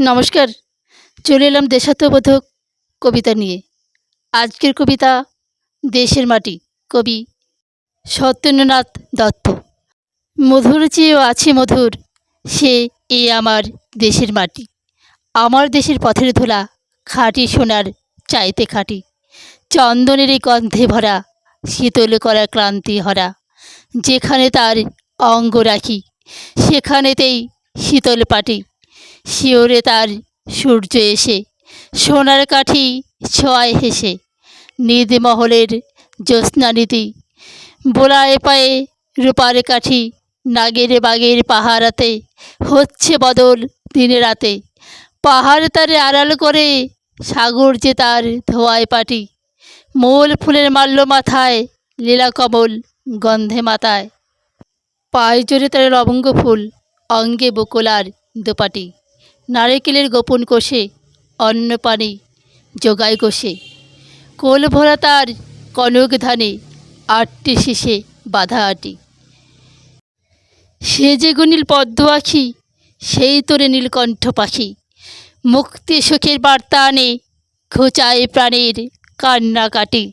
নমস্কার। চলে এলাম দেশাত্মবোধক কবিতা নিয়ে। আজকের কবিতা দেশের মাটি, কবি সত্যেন্দ্রনাথ দত্ত। মধুর চেয়েও আছে মধুর, সে এ আমার দেশের মাটি। আমার দেশের পথের ধুলা, খাঁটি সোনার চাইতে খাঁটি। চন্দনের এই গন্ধে ভরা, শীতল করা ক্লান্তি হরা। যেখানে তার অঙ্গ রাখি, সেখানেতেই শীতল পাটি। শিওরে তার সূর্য এসে, সোনার কাঠি ছোঁয়ায় হেসে মহলের জ্যোৎস্নানিধি বোলায় পায়ে রূপার কাঠি নাগের বাগের পাহারাতে হচ্ছে বদল দিনে রাতে। পাহাড় তারে আড়াল করে সাগর যে তার ধোয়ায় পাটি, মোল ফুলের মাল্য মাথায় লীলা কমল গন্ধে মাথায় পায়ে জোরে তার লবঙ্গ ফুল, অঙ্গে বকুলার দোপাটি। নারকেলের গোপন কোষে অন্ন পানি জোগায় কোষে। কোল ভরা তার কনক ধানে আটটি শেষে বাধা আটি। সে যে গুনিল পদ্ম আখি, সেই তোরে নীলকণ্ঠ পাখি। মুক্তি সুখের বার্তা আনে ঘুচায় প্রাণের কান্না কাটি